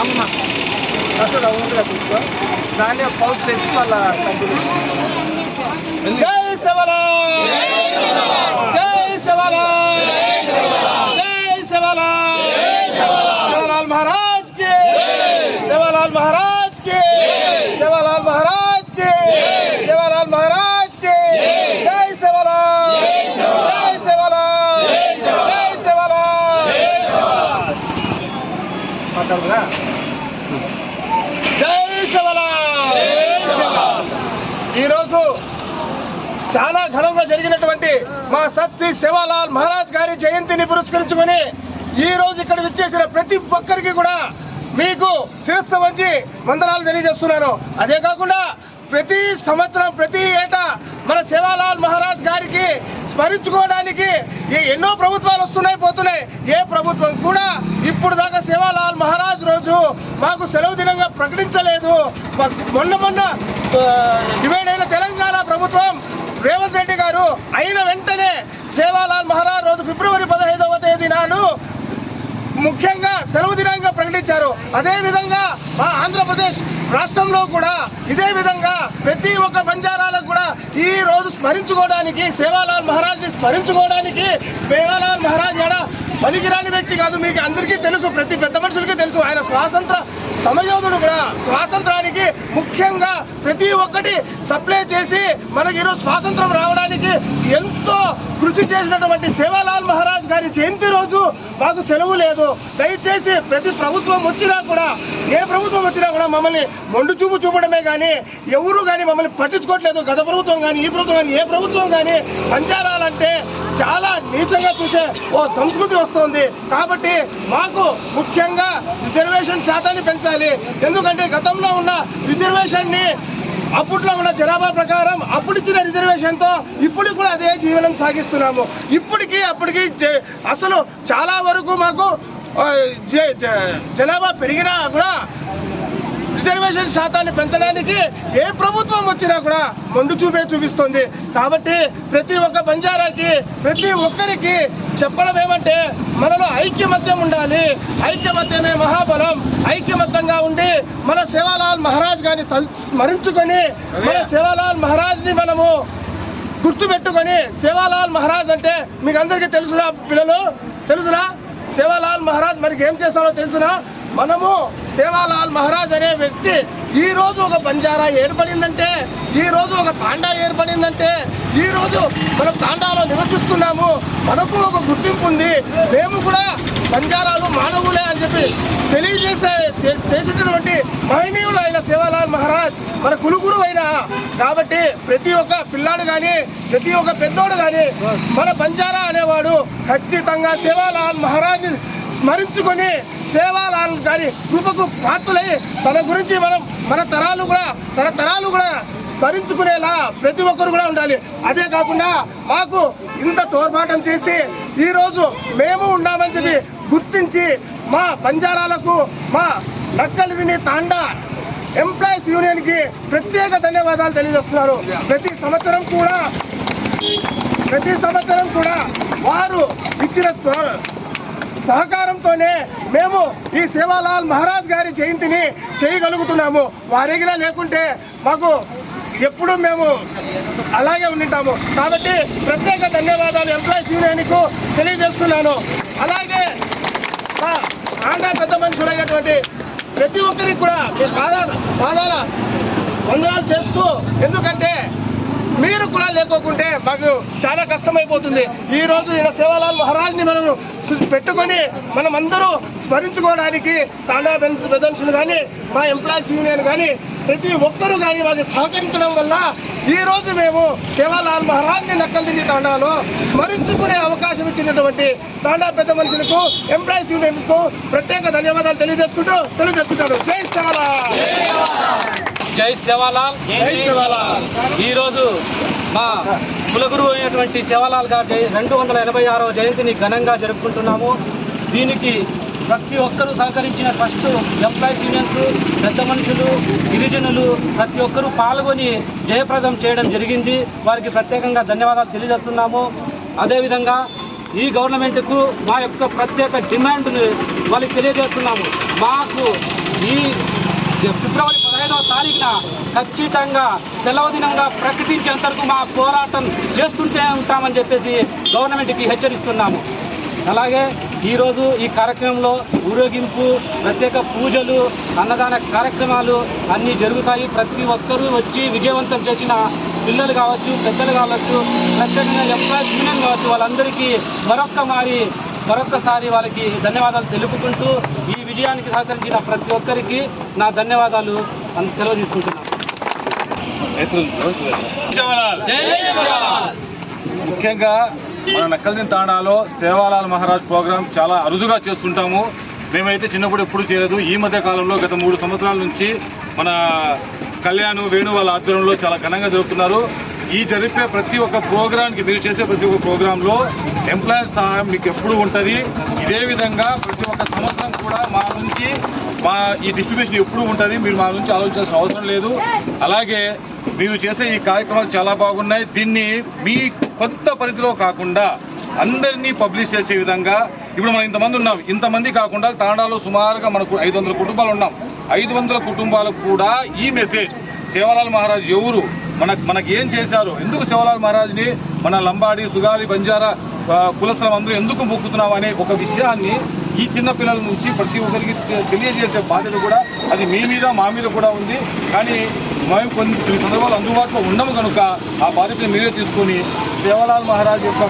అమ్మ. ఫస్ట్ రౌండ్గా తీసుకో దాన్ని పౌస్ చేసి మళ్ళా కంటిన్యూ జై శివరాం జై శివరాం జై శివరాం శివలాల్ మహారాజ్కి శివలాల్ మహారాజ్కి శివలాల్ మహారాజ్కి శివలాల్ మహారాజ్కి జై శివరాం జై శివరాం జై శివరాం మాట్లాడుతున్నా జై శివరాం ఈరోజు చాలా ఘనంగా జరిగినటువంటి మా సత్ శ్రీ శివలాల్ మహారాజ్ గారి జయంతిని పురస్కరించుకొని ఈ రోజు ఇక్కడ విచ్చేసిన ప్రతి ఒక్కరికి కూడా మీకు శిరస్సు వంచి వందనాలు తెలియజేస్తున్నాను. అదే కాకుండా ప్రతి సంవత్సరం ప్రతి ఏటా మన శివాలాల్ మహారాజ్ గారికి స్మరించుకోవడానికి ఎన్నో ప్రభుత్వాలు వస్తున్నాయి పోతున్నాయి. ఏ ప్రభుత్వం కూడా ఇప్పుడు దాకా శివాలాల్ మహారాజ్ రోజు మాకు సెలవు దినంగా ప్రకటించలేదు. మొన్న మొన్న డివైడ్ అయిన తెలంగాణ ప్రభుత్వం రేవంత్ రెడ్డి గారు అయిన వెంటనే సేవాలాల్ మహారాజ్ రోజు ఫిబ్రవరి పదహైదవ తేదీ నాడు ముఖ్యంగా సెలవు దినంగా ప్రకటించారు. అదే విధంగా మా ఆంధ్రప్రదేశ్ రాష్ట్రంలో కూడా ఇదే విధంగా ప్రతి ఒక్క బంజారాలకు కూడా ఈ రోజు స్మరించుకోవడానికి సేవాలాల్ మహారాజ్ని స్మరించుకోవడానికి సేవాలాల్ మహారాజ్ ఎడ పనికిరాని వ్యక్తి కాదు. మీకు అందరికీ తెలుసు ప్రతి పెద్ద మనుషులకి తెలుసు. ఆయన స్వాతంత్ర సమయోధుడు కూడా స్వాతంత్రానికి ముఖ్యంగా ప్రతి ఒక్కటి సప్లై చేసి మనకి ఈరోజు స్వాతంత్రం రావడానికి ఎంతో కృషి చేసినటువంటి సేవాలాల్ మహారాజ్ గారి జయంతి రోజు మాకు సెలవు లేదు. దయచేసి ప్రతి ప్రభుత్వం వచ్చినా కూడా ఏ ప్రభుత్వం వచ్చినా కూడా మమ్మల్ని మొండు చూపు చూపడమే కానీ ఎవరు కానీ మమ్మల్ని పట్టించుకోవట్లేదు. గత ప్రభుత్వం కానీ ఈ ప్రభుత్వం కానీ ఏ ప్రభుత్వం కానీ పంచారాలంటే చాలా నీచంగా చూసే ఓ సంస్కృతి వస్తుంది. కాబట్టి మాకు ముఖ్యంగా రిజర్వేషన్ శాతాన్ని పెంచాలి. ఎందుకంటే గతంలో ఉన్న రిజర్వేషన్ని అప్పట్లో ఉన్న జనాభా ప్రకారం అప్పుడు ఇచ్చిన ఇప్పుడు కూడా అదే జీవనం సాగిస్తున్నాము. ఇప్పటికీ అప్పటికి అసలు చాలా వరకు మాకు జ- జనాభా పెరిగినా కూడా రిజర్వేషన్ శాతాన్ని పెంచడానికి ఏ ప్రభుత్వం వచ్చినా కూడా మొండు చూపే చూపిస్తుంది. కాబట్టి ప్రతి ఒక్క బంజారాకి ప్రతి ఒక్కరికి చెప్పడం ఏమంటే మనలో ఐక్యమత్యం ఉండాలి. ఐక్యమత్యమే మహాబలం. ఐక్యమత్యంగా ఉండి మన సేవాలాల్ మహారాజ్ గారిని స్మరించుకొని మన సేవాలాల్ మహారాజ్ని మనము గుర్తు పెట్టుకొని సేవాలాల్ మహారాజ్ అంటే మీకు అందరికీ తెలుసునా పిల్లలు? తెలుసునా సేవాలాల్ మహారాజ్ మనకి ఏం చేస్తాడో తెలుసునా మనము సేవాలాల్ మహారాజ్ అనే వ్యక్తి ఈ రోజు ఒక బంజారా ఏర్పడిందంటే ఈ రోజు ఒక తాండా ఏర్పడిందంటే ఈ రోజు మనం తాండాలో నివసిస్తున్నాము మనకు ఒక గుర్తింపు ఉంది. మేము కూడా బంజారాలు మానవులే అని చెప్పి తెలియజేసే చేసినటువంటి మహనీయుడు అయిన సేవాలాల్ మహారాజ్ మన కులుగురు అయిన. కాబట్టి ప్రతి ఒక్క పిల్లాడు కానీ ప్రతి ఒక్క పెద్దోడు కానీ మన బంజారా అనేవాడు ఖచ్చితంగా సేవాలాల్ మహారాజ్ స్మరించుకొని సేవాలాల్ గారి కృపకు పాత్రులై తన గురించి మనం మన తరాలు కూడా తన తరాలు కూడా స్మరించుకునేలా ప్రతి ఒక్కరు కూడా ఉండాలి. అదే కాకుండా మాకు ఇంత తోర్పాటం చేసి ఈరోజు మేము ఉన్నామని చెప్పి గుర్తించి మా బంజారాలకు మా నక్కలిని తాండా ఎంప్లాయీస్ యూనియన్కి ప్రత్యేక ధన్యవాదాలు తెలియజేస్తున్నారు. ప్రతి సంవత్సరం కూడా ప్రతి సంవత్సరం కూడా వారు ఇచ్చిన సహకారంతోనే మేము ఈ సేవాలాల్ మహారాజ్ గారి జయంతిని చేయగలుగుతున్నాము. వారిగినా లేకుంటే మాకు ఎప్పుడు మేము అలాగే ఉండింటాము. కాబట్టి ప్రత్యేక ధన్యవాదాలు ఎంప్లాయీస్ యూనియన్కు తెలియజేస్తున్నాను. అలాగే మా ఆంధ్ర పెద్ద మనుషులైనటువంటి ప్రతి ఒక్కరికి కూడా మీ పాదాల పాదాల వందనాలు చేస్తూ ఎందుకంటే మీరు కూడా లేకోకుంటే మాకు చాలా కష్టమైపోతుంది. ఈ రోజు ఈయన సేవాలాల్ మహారాజ్ని మనం పెట్టుకొని మనం అందరూ స్మరించుకోవడానికి తాండా బెదన్సులు కానీ మా ఎంప్లాయీస్ యూనియన్ కానీ ప్రతి ఒక్కరూ కానీ మాకు సహకరించడం వల్ల ఈ రోజు మేము సేవాలాల్ మహారాజ్ని నక్కల్దిండి తాండాలో స్మరించుకునే అవకాశం ఇచ్చినటువంటి తాండా పెద్ద మనుషులకు ఎంప్లాయీస్ యూనియన్కు ప్రత్యేక ధన్యవాదాలు తెలియజేసుకుంటూ తెలియజేసుకుంటాను జై సేవాలాల్! జై సేవాలాల్ జై సేవాలాల్ ఈ రోజు మా కులగురు అయినటువంటి సేవాలాల్ గారి రెండు వందల ఎనభై ఆరవ జయంతిని ఘనంగా జరుపుకుంటున్నాము. దీనికి ప్రతి ఒక్కరూ సహకరించిన ఫస్ట్ ఎంప్లాయీస్ యూనియన్స్ పెద్ద మనుషులు గిరిజనులు ప్రతి ఒక్కరూ పాల్గొని జయప్రదం చేయడం జరిగింది. వారికి ప్రత్యేకంగా ధన్యవాదాలు తెలియజేస్తున్నాము. అదేవిధంగా ఈ గవర్నమెంట్కు మా యొక్క ప్రత్యేక డిమాండ్ను వాళ్ళకి తెలియజేస్తున్నాము. మాకు ఈ ఫిబ్రవరి పదహైదవ తారీఖున ఖచ్చితంగా సెలవు దినంగా ప్రకటించేంత వరకు మా పోరాటం చేస్తుంటే ఉంటామని చెప్పేసి గవర్నమెంట్కి హెచ్చరిస్తున్నాము. అలాగే ఈరోజు ఈ కార్యక్రమంలో ఊరేగింపు ప్రత్యేక పూజలు అన్నదాన కార్యక్రమాలు అన్నీ జరుగుతాయి. ప్రతి ఒక్కరూ వచ్చి విజయవంతం చేసిన పిల్లలు కావచ్చు పెద్దలు కావచ్చు ప్రత్యేకంగా ఎంప్లాయీస్ యూనియన్ కావచ్చు వాళ్ళందరికీ మరొక్క మారి మరొక్కసారి వాళ్ళకి ధన్యవాదాలు తెలుపుకుంటూ ఈ విజయానికి సహకరించిన ప్రతి ఒక్కరికి నా ధన్యవాదాలు. అని సెలవు తీసుకుంటున్నాను. ముఖ్యంగా మన నక్కల్దిన్ తాండాలో సేవాలాల్ మహారాజ్ ప్రోగ్రాం చాలా అరుదుగా చేస్తుంటాము. మేమైతే చిన్నప్పుడు ఎప్పుడు చేయలేదు. ఈ మధ్య కాలంలో గత మూడు సంవత్సరాల నుంచి మన కళ్యాణ్ వేణు వాళ్ళ ఆధ్వర్యంలో చాలా ఘనంగా జరుపుతున్నారు. ఈ జరిపే ప్రతి ఒక్క ప్రోగ్రాంకి మీరు చేసే ప్రతి ఒక్క ప్రోగ్రాంలో ఎంప్లాయర్ సహాయం మీకు ఎప్పుడు ఉంటుంది. ఇదే విధంగా ప్రతి ఒక్క సంవత్సరం కూడా మా నుంచి మా ఈ డిస్ట్రిబ్యూషన్ ఎప్పుడు ఉంటుంది. మీరు మా నుంచి ఆలోచించాల్సిన అవసరం లేదు. అలాగే మీరు చేసే ఈ కార్యక్రమాలు చాలా బాగున్నాయి. దీన్ని మీ కొత్త పరిధిలో కాకుండా అందరినీ పబ్లిష్ చేసే విధంగా ఇప్పుడు మనం ఇంతమంది ఉన్నాం. ఇంతమంది కాకుండా తాండాలో సుమారుగా మనకు ఐదు వందల కుటుంబాలు ఉన్నాం. ఐదు వందల కుటుంబాలకు కూడా ఈ మెసేజ్ సేవలాల్ మహారాజ్ ఎవరు? మన మనకి ఏం చేశారు? ఎందుకు శివలాల్ మహారాజ్ని మన లంబాడి సుగాలి బంజారా ఆ, కులస్తులం అందరూ ఎందుకు మొక్కుతున్నాం అనే ఒక విషయాన్ని ఈ చిన్న పిల్లల నుంచి ప్రతి ఒక్కరికి తెలియజేసే బాధ్యత కూడా అది మీ మీద మా మీద కూడా ఉంది. కానీ మేము కొన్ని కొన్ని సందర్భాలు అందుబాటులో ఉండము కనుక ఆ బాధ్యతను మీరే తీసుకొని శివలాల్ మహారాజ్ యొక్క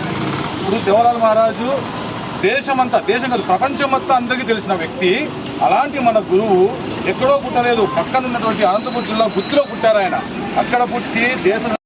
ఇప్పుడు శివలాల్ మహారాజు దేశమంతా దేశం కాదు ప్రపంచం అందరికీ తెలిసిన వ్యక్తి. అలాంటి మన గురువు ఎక్కడో పుట్టలేదు. పక్కన ఉన్నటువంటి అనంతపురం జిల్లా గుత్తిలో పుట్టారు ఆయన. అక్కడ పుట్టి దేశ